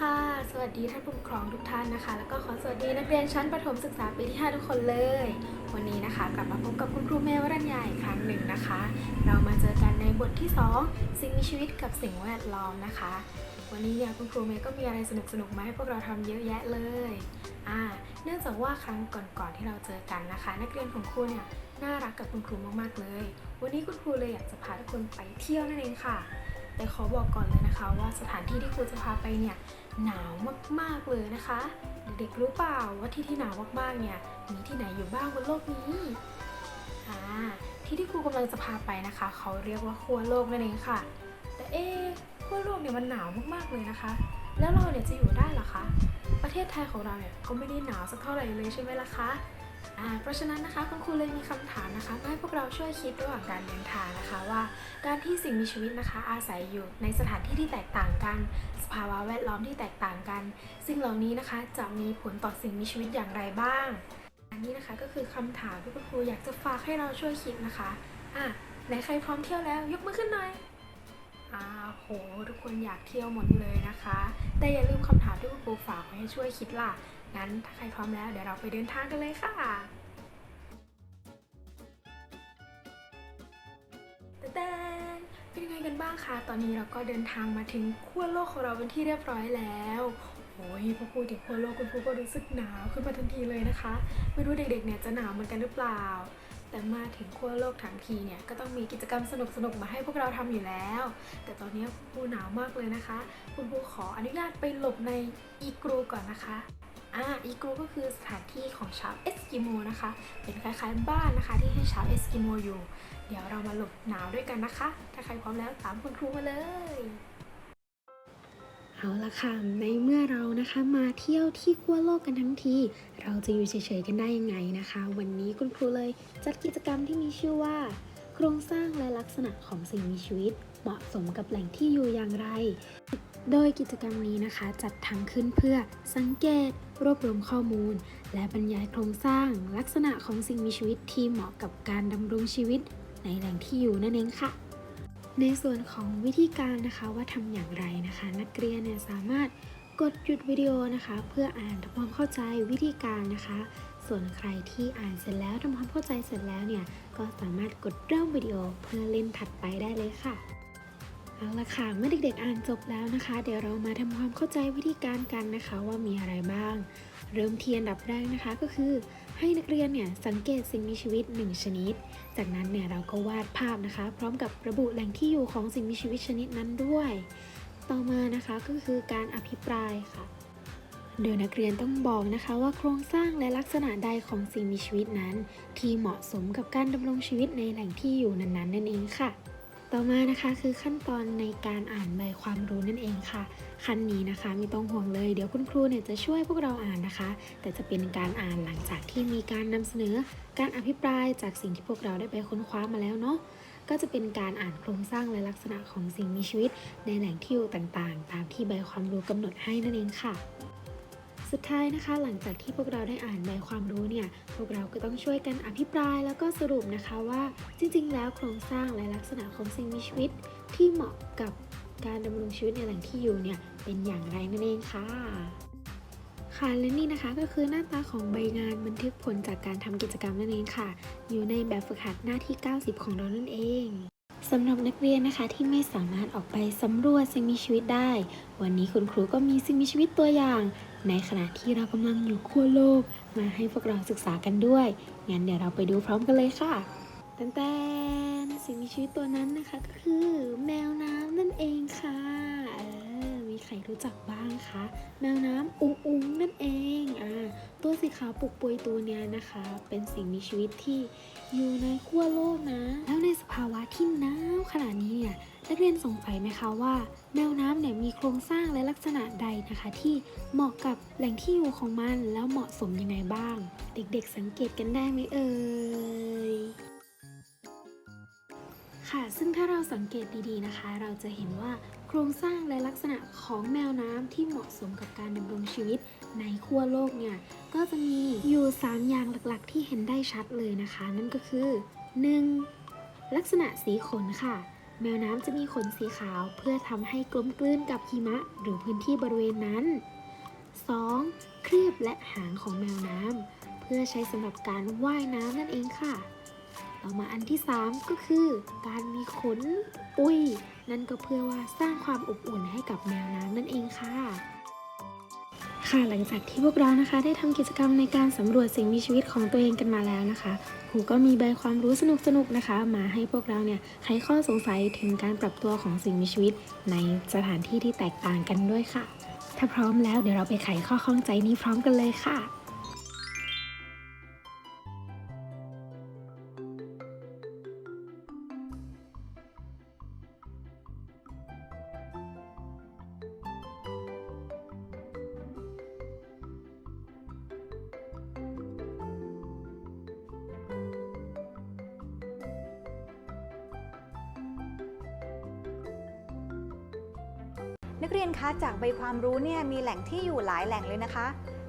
ค่ะ สวัสดีท่านผู้ปกครองทุกท่านนะคะ แล้วก็ขอสวัสดีนักเรียนชั้นประถมศึกษาปีที่ 5 ทุกคนเลย วันนี้นะคะ กลับมาพบกับคุณครูเมย์วรัญญาอีกครั้งหนึ่งนะคะ เรามาเจอกันในบทที่ 2 สิ่งมีชีวิตกับสิ่งแวดล้อมนะคะ วันนี้เนี่ยคุณครูเมย์ก็มีอะไรสนุกๆมาให้พวกเราทำเยอะแยะเลยอ่าเนื่องจากว่าครั้งก่อนๆที่เราเจอกันนะคะ นักเรียนของครูเนี่ยน่ารักกับคุณครูมากๆเลย วันนี้คุณครูเลยอยากจะพาทุกคนไปเที่ยวนั่นเองค่ะ แต่ขอบอกก่อนเลยนะคะ ว่าสถานที่ที่ครูจะพาไปเนี่ยหนาวมากๆเลยนะคะ เด็กๆรู้เปล่าว่าที่ที่หนาวมากๆเนี่ยมีที่ไหนอยู่บ้างบนโลกนี้อ่าที่ที่ครูกำลังจะพาไปนะคะ เขาเรียกว่าขั้วโลกนั่นเองค่ะ แต่เอ๊ะขั้วโลกเนี่ยมันหนาวมากๆเลยนะคะ แล้วเราเนี่ยจะอยู่ได้หรอคะประเทศไทยของเราเนี่ยก็ไม่ได้หนาวสักเท่าไหร่เลยใช่ไหมล่ะคะ เพราะฉะนั้นนะคะคุณครูเลยมีคำถามนะคะมาให้พวกเราช่วยคิดระหว่างการเดินทางนะคะว่า การที่สิ่งมีชีวิตนะคะ อาศัยอยู่ในสถานที่ที่แตกต่างกัน สภาวะแวดล้อมที่แตกต่างกัน สิ่งเหล่านี้นะคะจะมีผลต่อสิ่งมีชีวิตอย่างไรบ้าง อันนี้นะคะก็คือคำถามที่คุณครูอยากจะฝากให้เราช่วยคิดนะคะอะไหนใครพร้อมเที่ยวแล้วยกมือขึ้นหน่อยอ่าโหทุกคนอยากเที่ยวหมดเลยนะคะ แต่อย่าลืมคำถามที่คุณครูฝากไว้ให้ช่วยคิดล่ะ งั้นถ้าใครพร้อมแล้วเดี๋ยวเราไปเดินทางกันเลยค่ะแต่แตนเป็นยังไงกันบ้างคะตอนนี้เราก็เดินทางมาถึงขั้วโลกของเราเป็นที่เรียบร้อยแล้วโอ้ยพอพูดถึงขั้วโลกคุณครูก็รู้สึกหนาวขึ้นมาทันทีเลยนะคะ ไม่รู้เด็กๆเนี่ยจะหนาวเหมือนกันหรือเปล่า แต่มาถึงขั้วโลกทั้งทีเนี่ยก็ต้องมีกิจกรรมสนุกๆมาให้พวกเราทำอยู่แล้ว แต่ตอนนี้คุณครูหนาวมากเลยนะคะ คุณครูขออนุญาตไปหลบในอีกรูก่อนนะคะ อ่าอีกรูก็คือสถานที่ของชาวเอสกิโมนะคะ เป็นคล้ายๆบ้านนะคะ ที่ให้ชาวเอสกิโมอยู่ เดี๋ยวเรามาหลบหนาวด้วยกันนะคะ ถ้าใครพร้อมแล้วตามคุณครูมาเลยเอาละค่ะ ในเมื่อเรานะคะมาเที่ยวที่ขั้วโลกกันทั้งที เราจะอยู่เฉยๆกันได้ยังไงนะคะ วันนี้คุณครูเลยจัดกิจกรรมที่มีชื่อว่า โครงสร้างและลักษณะของสิ่งมีชีวิต เหมาะสมกับแหล่งที่อยู่อย่างไร โดยกิจกรรมนี้นะคะจัดทำขึ้นเพื่อสังเกต รวบรวมข้อมูล และบรรยายโครงสร้าง ลักษณะของสิ่งมีชีวิตที่เหมาะกับการดำรงชีวิต ในแหล่งที่อยู่นั่นเองค่ะ ในส่วนของวิธีการนะคะว่าทำอย่างไรนะคะ นักเรียนเนี่ยสามารถกดหยุดวิดีโอนะคะ เพื่ออ่านทำความเข้าใจวิธีการนะคะ ส่วนใครที่อ่านเสร็จแล้วทำความเข้าใจเสร็จแล้วเนี่ยก็สามารถกดเริ่มวิดีโอเพื่อเล่นถัดไปได้เลยค่ะ เอาละค่ะ เมื่อเด็กๆอ่านจบแล้วนะคะ เดี๋ยวเรามาทำความเข้าใจวิธีการกันนะคะว่ามีอะไรบ้าง เริ่มที่อันดับแรกนะคะก็คือ ให้นักเรียนเนี่ยสังเกตสิ่งมีชีวิต 1 ชนิด จากนั้นเนี่ยเราก็วาดภาพนะคะ พร้อมกับระบุแหล่งที่อยู่ของสิ่งมีชีวิตชนิดนั้นด้วย ต่อมานะคะก็คือการอภิปรายค่ะ โดยนักเรียนต้องบอกนะคะว่าโครงสร้างและลักษณะใดของสิ่งมีชีวิตนั้น ที่เหมาะสมกับการดำรงชีวิตในแหล่งที่อยู่นั้นๆนั่นเองค่ะ ต่อมานะคะคือขั้นตอนในการอ่านใบความรู้นั่นเองค่ะ ขั้นนี้นะคะไม่ต้องห่วงเลย เดี๋ยวคุณครูเนี่ยจะช่วยพวกเราอ่านนะคะ แต่จะเป็นการอ่านหลังจากที่มีการนำเสนอ การอภิปรายจากสิ่งที่พวกเราได้ไปค้นคว้ามาแล้วเนาะก็จะเป็นการอ่านโครงสร้างและลักษณะของสิ่งมีชีวิต ในแหล่งที่อยู่ต่างๆ ตามที่ใบความรู้กำหนดให้นั่นเองค่ะ สุดท้ายนะคะ หลังจากที่พวกเราได้อ่านใบความรู้เนี่ย พวกเราก็ต้องช่วยกันอภิปรายแล้วก็สรุปนะคะว่าจริงๆ แล้วโครงสร้างและลักษณะของสิ่งมีชีวิต ที่เหมาะกับการดำรงชีวิตในแหล่งที่อยู่เนี่ยเป็นอย่างไรนั่นเองค่ะค่ะและนี่นะคะก็คือหน้าตาของใบงานบันทึกผลจากการทำกิจกรรมนั่นเองค่ะ อยู่ในแบบฝึกหัดหน้าที่ 90 ของเรานั่นเอง สำหรับนักเรียนนะคะที่ไม่สามารถออกไปสำรวจสิ่งมีชีวิตได้ วันนี้คุณครูก็มีสิ่งมีชีวิตตัวอย่าง ในขณะที่เรากำลังอยู่ขั้วโลก มาให้พวกเราศึกษากันด้วย งั้นเดี๋ยวเราไปดูพร้อมกันเลยค่ะแตนแต่สิ่งมีชีวิตตัวนั้นนะคะก็คือ แมวน้ำนั่นเองค่ะ ครรู้จักบ้างคะแมวน้ำอุ้งอุงนั่นเองอ่าตัวสีขาวปุกปุยตัวเนี้ยนะคะ เป็นสิ่งมีชีวิตที่อยู่ในขั้วโลกนะ แล้วในสภาวะที่หนาวขนาดนี้เนี่ยนักเรียนสงสัยไหมคะว่าแมวน้ำเนี่ยมีโครงสร้างและลักษณะใดนะคะ ที่เหมาะกับแหล่งที่อยู่ของมันแล้วเหมาะสมยังไงบ้าง เด็กๆสังเกตกันได้ไหมเอ่ยค่ะ ซึ่งถ้าเราสังเกตดีๆนะคะ เราจะเห็นว่า โครงสร้างและลักษณะของแมวน้ำที่เหมาะสมกับการดำรงชีวิตในขั้วโลกเนี่ย ก็จะมีอยู่ 3 อย่างหลักๆ ที่เห็นได้ชัดเลยนะคะ นั่นก็คือ 1. ลักษณะสีขนค่ะ แมวน้ำจะมีขนสีขาวเพื่อทำให้กลมกลืนกับหิมะ หรือพื้นที่บริเวณนั้น 2. ครีบและหางของแมวน้ำเพื่อใช้สำหรับการว่ายน้ำนั่นเองค่ะ ต่อมาอันที่ 3 ก็คือ การมีขนปุย นั่นก็เพื่อว่าสร้างความอบอุ่นให้กับแมวน้ำนั่นเองค่ะ ค่ะหลังจากที่พวกเรานะคะ ได้ทำกิจกรรมในการสำรวจสิ่งมีชีวิตของตัวเองกันมาแล้วนะคะครูก็มีใบความรู้สนุกๆนะคะ มาให้พวกเราเนี่ยไขข้อสงสัยถึงการปรับตัวของสิ่งมีชีวิต ในสถานที่ที่แตกต่างกันด้วยค่ะ ถ้าพร้อมแล้วเดี๋ยวเราไปไขข้อข้องใจนี้พร้อมกันเลยค่ะ นักเรียนคะจากใบความรู้เนี่ยมีแหล่งที่อยู่หลายแหล่งเลยนะคะ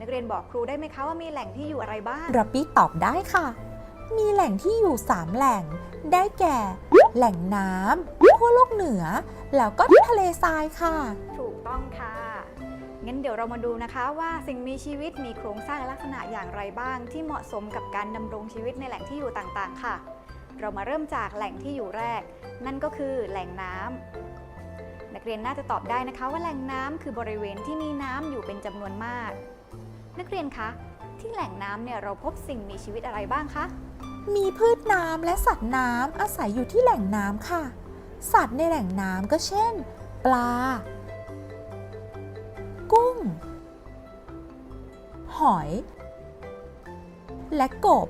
นักเรียนบอกครูได้ไหมคะว่ามีแหล่งที่อยู่อะไรบ้างรับบี้ตอบได้ค่ะ มีแหล่งที่อยู่ 3 แหล่ง ได้แก่ แหล่งน้ำขั้วโลกเหนือ แล้วก็ทะเลทรายค่ะ ถูกต้องค่ะงั้นเดี๋ยวเรามาดูนะคะว่าสิ่งมีชีวิตมีโครงสร้างและลักษณะอย่างไรบ้าง ที่เหมาะสมกับการดำรงชีวิตในแหล่งที่อยู่ต่างๆ ค่ะ เรามาเริ่มจากแหล่งที่อยู่แรก นั่นก็คือแหล่งน้ำนั กเรียนน่าจะตอบได้นะคะ ว่าแหล่งน้ำคือบริเวณที่มีน้ำอยู่เป็นจำนวนมาก นักเรียนคะ ที่แหล่งน้ำเนี่ยเราพบสิ่งมีชีวิตอะไรบ้างคะ มีพืชน้ำและสัตว์น้ำอาศัยอยู่ที่แหล่งน้ำค่ะ สัตว์ในแหล่งน้ำก็เช่น ปลา กุ้ง หอย และกบ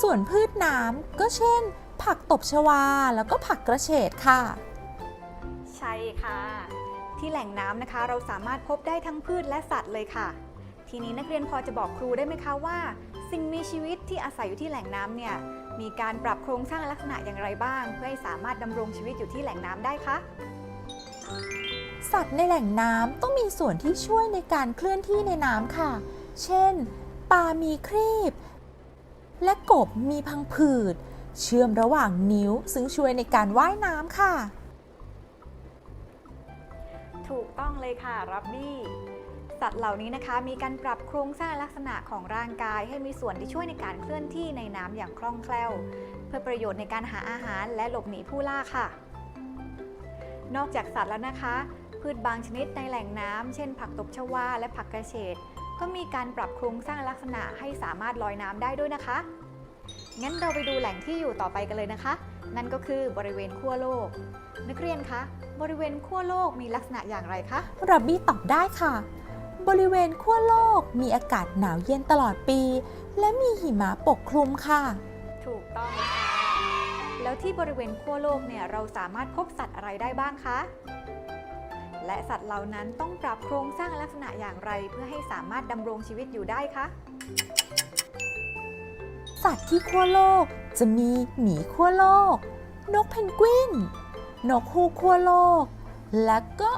ส่วนพืชน้ำก็เช่น ผักตบชวาแล้วก็ผักกระเฉดค่ะ ใช่ค่ะ ที่แหล่งน้ำนะคะ เราสามารถพบได้ทั้งพืชและสัตว์เลยค่ะ ทีนี้นักเรียนพอจะบอกครูได้ไหมคะว่า สิ่งมีชีวิตที่อาศัยอยู่ที่แหล่งน้ำเนี่ยมีการปรับโครงสร้างลักษณะอย่างไรบ้าง เพื่อให้สามารถดำรงชีวิตอยู่ที่แหล่งน้ำได้คะสัตว์ในแหล่งน้ำต้องมีส่วนที่ช่วยในการเคลื่อนที่ในน้ำค่ะ เช่น ปลามีครีบ และกบมีพังผืด เชื่อมระหว่างนิ้วซึ่งช่วยในการว่ายน้ำค่ะ ถูกต้องเลยค่ะรับบี้สัตว์เหล่านี้นะคะมีการปรับโครงสร้างลักษณะของร่างกายให้มีส่วนที่ช่วยในการเคลื่อนที่ในน้ำอย่างคล่องแคล่ว เพื่อประโยชน์ในการหาอาหารและหลบหนีผู้ล่าค่ะ นอกจากสัตว์แล้วนะคะ พืชบางชนิดในแหล่งน้ำเช่น ผักตบชวาและผักกระเฉดก็มีการปรับโครงสร้างลักษณะให้สามารถลอยน้ำได้ด้วยนะคะ งั้นเราไปดูแหล่งที่อยู่ต่อไปกันเลยนะคะ นั่นก็คือบริเวณขั้วโลก นักเรียนคะ บริเวณขั้วโลกมีลักษณะอย่างไรคะรับบี้ตอบได้ค่ะ บริเวณขั้วโลกมีอากาศหนาวเย็นตลอดปี และมีหิมะปกคลุมค่ะ ถูกต้องค่ะแล้วที่บริเวณขั้วโลกเนี่ยเราสามารถพบสัตว์อะไรได้บ้างคะ และสัตว์เหล่านั้นต้องปรับโครงสร้างลักษณะอย่างไร เพื่อให้สามารถดำรงชีวิตอยู่ได้คะสัตว์ที่ขั้วโลกจะมีหมีขั้วโลก นกเพนกวิน นกฮูกขั้วโลก และก็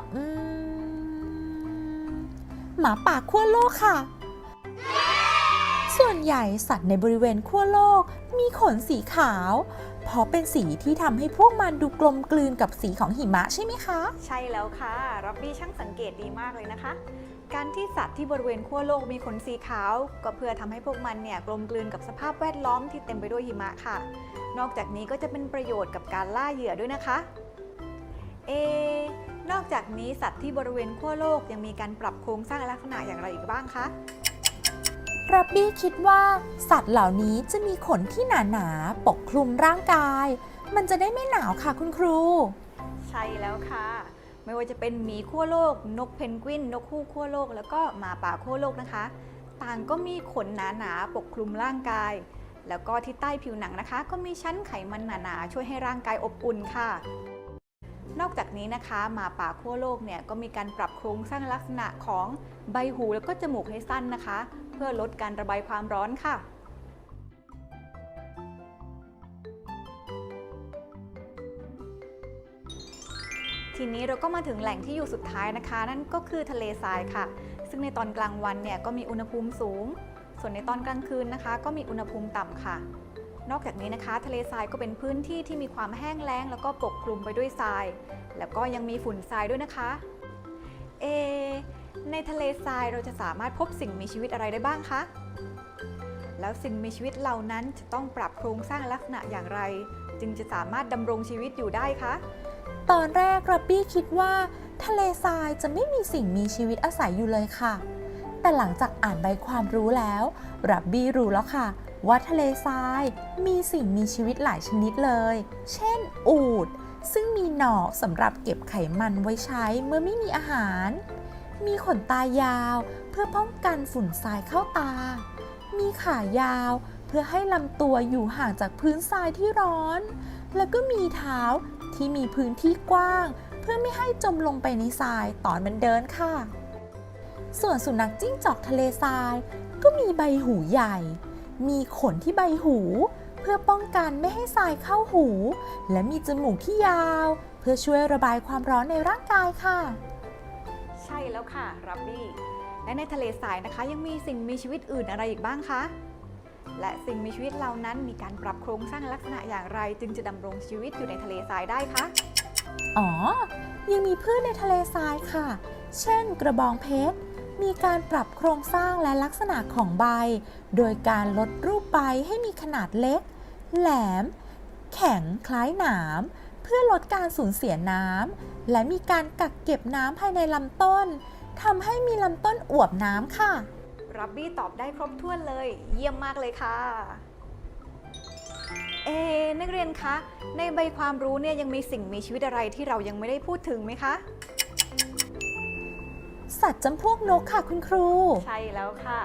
หมาป่าขั้วโลกค่ะ ส่วนใหญ่สัตว์ในบริเวณขั้วโลกมีขนสีขาว เพราะเป็นสีที่ทำให้พวกมันดูกลมกลืนกับสีของหิมะใช่ไหมคะ ใช่แล้วค่ะรับบี้ช่างสังเกตดีมากเลยนะคะ การที่สัตว์ที่บริเวณขั้วโลกมีขนสีขาว ก็เพื่อทำให้พวกมันเนี่ยกลมกลืนกับสภาพแวดล้อมที่เต็มไปด้วยหิมะค่ะ นอกจากนี้ก็จะเป็นประโยชน์กับการล่าเหยื่อด้วยนะคะ เอนอกจากนี้สัตว์ที่บริเวณขั้วโลกยังมีการปรับโครงสร้างลักษณะอย่างไรอีกบ้างคะรับบี้คิดว่าสัตว์เหล่านี้จะมีขนที่หนาๆปกคลุมร่างกาย มันจะได้ไม่หนาวค่ะคุณครู ใช่แล้วค่ะ ไม่ว่าจะเป็นหมีขั้วโลก นกเพนกวิน นกฮูกขั้วโลก แล้วก็หมาป่าขั้วโลกนะคะ ต่างก็มีขนหนาๆปกคลุมร่างกาย แล้วก็ที่ใต้ผิวหนังนะคะ ก็มีชั้นไขมันหนาๆช่วยให้ร่างกายอบอุ่นค่ะ นอกจากนี้นะคะหมาป่าขั้วโลกเนี่ยก็มีการปรับโครงสร้างลักษณะของใบหูแล้วก็จมูกให้สั้นนะคะ เพื่อลดการระบายความร้อนค่ะทีนี้เราก็มาถึงแหล่งที่อยู่สุดท้ายนะคะ นั่นก็คือทะเลทรายค่ะ ซึ่งในตอนกลางวันเนี่ยก็มีอุณหภูมิสูง ส่วนในตอนกลางคืนนะคะ ก็มีอุณหภูมิต่ำค่ะ นอกจากนี้นะคะ ทะเลทรายก็เป็นพื้นที่ที่มีความแห้งแล้ง แล้วก็ปกคลุมไปด้วยทราย แล้วก็ยังมีฝุ่นทรายด้วยนะคะ เอ ในทะเลทรายเราจะสามารถพบสิ่งมีชีวิตอะไรได้บ้างคะ แล้วสิ่งมีชีวิตเหล่านั้นจะต้องปรับโครงสร้างลักษณะอย่างไร จึงจะสามารถดำรงชีวิตอยู่ได้คะตอนแรกรับบี้คิดว่า ทะเลทรายจะไม่มีสิ่งมีชีวิตอาศัยอยู่เลยค่ะ แต่หลังจากอ่านใบความรู้แล้ว รับบี้รู้แล้วค่ะ ว่าทะเลทรายมีสิ่งมีชีวิตหลายชนิดเลย เช่น อูฐซึ่งมีหนอกสำหรับเก็บไขมันไว้ใช้เมื่อไม่มีอาหาร มีขนตายาวเพื่อป้องกันฝุ่นทรายเข้าตา มีขายาวเพื่อให้ลำตัวอยู่ห่างจากพื้นทรายที่ร้อน แล้วก็มีเท้าที่มีพื้นที่กว้าง เพื่อไม่ให้จมลงไปในทรายตอนมันเดินค่ะ ส่วนสุนัขจิ้งจอกทะเลทรายก็มีใบหูใหญ่ มีขนที่ใบหู เพื่อป้องกันไม่ให้ทรายเข้าหู และมีจมูกที่ยาว เพื่อช่วยระบายความร้อนในร่างกายค่ะ ใช่แล้วค่ะรับบี้และในทะเลทรายนะคะยังมีสิ่งมีชีวิตอื่นอะไรอีกบ้างคะและสิ่งมีชีวิตเหล่านั้นมีการปรับโครงสร้างลักษณะอย่างไร จึงจะดำรงชีวิตอยู่ในทะเลทรายได้คะอ๋อ ยังมีพืชในทะเลทรายค่ะ เช่น กระบองเพชร มีการปรับโครงสร้างและลักษณะของใบ โดยการลดรูปใบให้มีขนาดเล็ก แหลม แข็งคล้ายหนามเพื่อลดการสูญเสียน้ำและมีการกักเก็บน้ำภายในลำต้นทำให้มีลำต้นอวบน้ำค่ะ รับบี้ตอบได้ครบถ้วนเลย เยี่ยมมากเลยค่ะ เอ นักเรียนคะ ในใบความรู้เนี่ยยังมีสิ่งมีชีวิตอะไรที่เรายังไม่ได้พูดถึงไหมคะ สัตว์จำพวกนกค่ะคุณครู ใช่แล้วค่ะ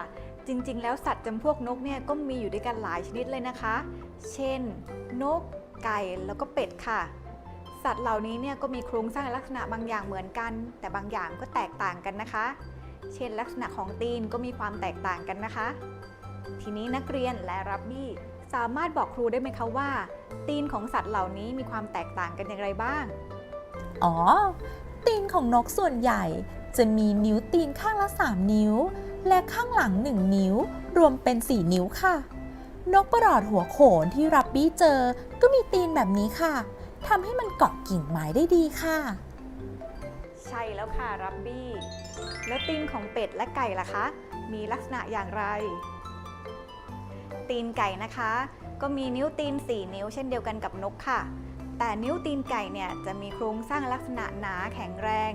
จริงๆ แล้วสัตว์จำพวกนกเนี่ยก็มีอยู่ด้วยกันหลายชนิดเลยนะคะ เช่น นก ไก่แล้วก็เป็ดค่ะ สัตว์เหล่านี้เนี่ยก็มีโครงสร้างลักษณะบางอย่างเหมือนกัน แต่บางอย่างก็แตกต่างกันนะคะ เช่นลักษณะของตีนก็มีความแตกต่างกันนะคะ ทีนี้นักเรียนและรับบี้สามารถบอกครูได้ไหมคะว่า ตีนของสัตว์เหล่านี้มีความแตกต่างกันอย่างไรบ้าง อ๋อ ตีนของนกส่วนใหญ่ จะมีนิ้วตีนข้างละ 3 นิ้ว และข้างหลัง 1 นิ้ว รวมเป็น 4 นิ้วค่ะ นกประหลอดหัวโขนที่รับบี้เจอ ก็มีตีนแบบนี้ค่ะทำให้มันเกาะกิ่งไม้ได้ดีค่ะ ใช่แล้วค่ะรับบี้ แล้วตีนของเป็ดและไก่ล่ะคะ มีลักษณะอย่างไร ตีนไก่นะคะ ก็มีนิ้วตีน 4 นิ้ว เช่นเดียวกันกับนกค่ะ แต่นิ้วตีนไก่เนี่ยจะมีโครงสร้างลักษณะหนาแข็งแรง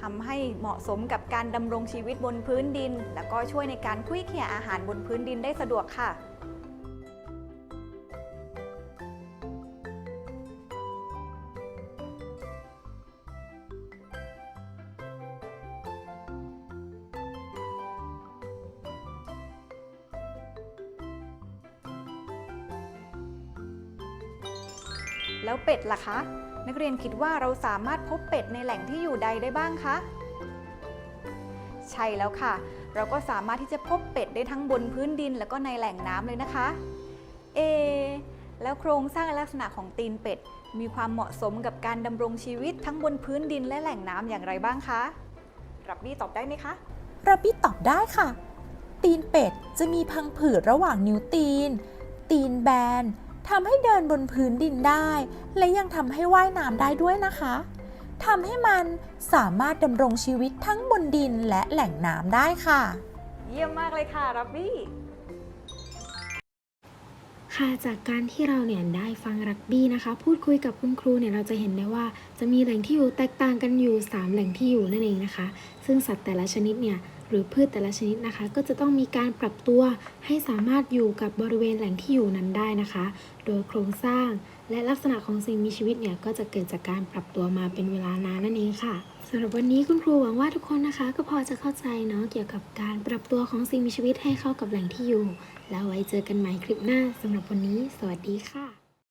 ทำให้เหมาะสมกับการดำรงชีวิตบนพื้นดิน แล้วก็ช่วยในการคุ้ยเขี่ยอาหารบนพื้นดินได้สะดวกค่ะแล้วเป็ดล่ะคะ นักเรียนคิดว่าเราสามารถพบเป็ดในแหล่งที่อยู่ใดได้บ้างคะ ใช่แล้วค่ะ เราก็สามารถที่จะพบเป็ดได้ทั้งบนพื้นดินแล้วก็ในแหล่งน้ำเลยนะคะ เอะแล้วโครงสร้างลักษณะของตีนเป็ด มีความเหมาะสมกับการดำรงชีวิตทั้งบนพื้นดินและแหล่งน้ำอย่างไรบ้างคะ รับบี้ตอบได้ไหมคะรับบี้ตอบได้ค่ะ ตีนเป็ดจะมีพังผืดระหว่างนิ้วตีน ตีนแบน ทำให้เดินบนพื้นดินได้ และยังทำให้ว่ายน้ำได้ด้วยนะคะทำให้มันสามารถดำรงชีวิตทั้งบนดินและแหล่งน้ำได้ค่ะ เยี่ยมมากเลยค่ะรับบี้ค่ะจากการที่เราเนี่ยได้ฟังรักบี้นะคะ พูดคุยกับคุณครูเนี่ยเราจะเห็นได้ว่าจะมีแหล่งที่อยู่แตกต่างกันอยู่ 3 แหล่งที่อยู่นั่นเองนะคะ ซึ่งสัตว์แต่ละชนิดเนี่ย หรือพืชแต่ละชนิดนะคะ ก็จะต้องมีการปรับตัวให้สามารถอยู่กับบริเวณแหล่งที่อยู่นั้นได้นะคะ โดยโครงสร้างและลักษณะของสิ่งมีชีวิตเนี่ยก็จะเกิดจากการปรับตัวมาเป็นเวลานานนั่นเองค่ะสำหรับวันนี้คุณครูหวังว่าทุกคนนะคะ ก็พอจะเข้าใจเนาะเกี่ยวกับการปรับตัวของสิ่งมีชีวิตให้เข้ากับแหล่งที่อยู่ แล้วไว้เจอกันใหม่คลิปหน้าสำหรับวันนี้ สวัสดีค่ะ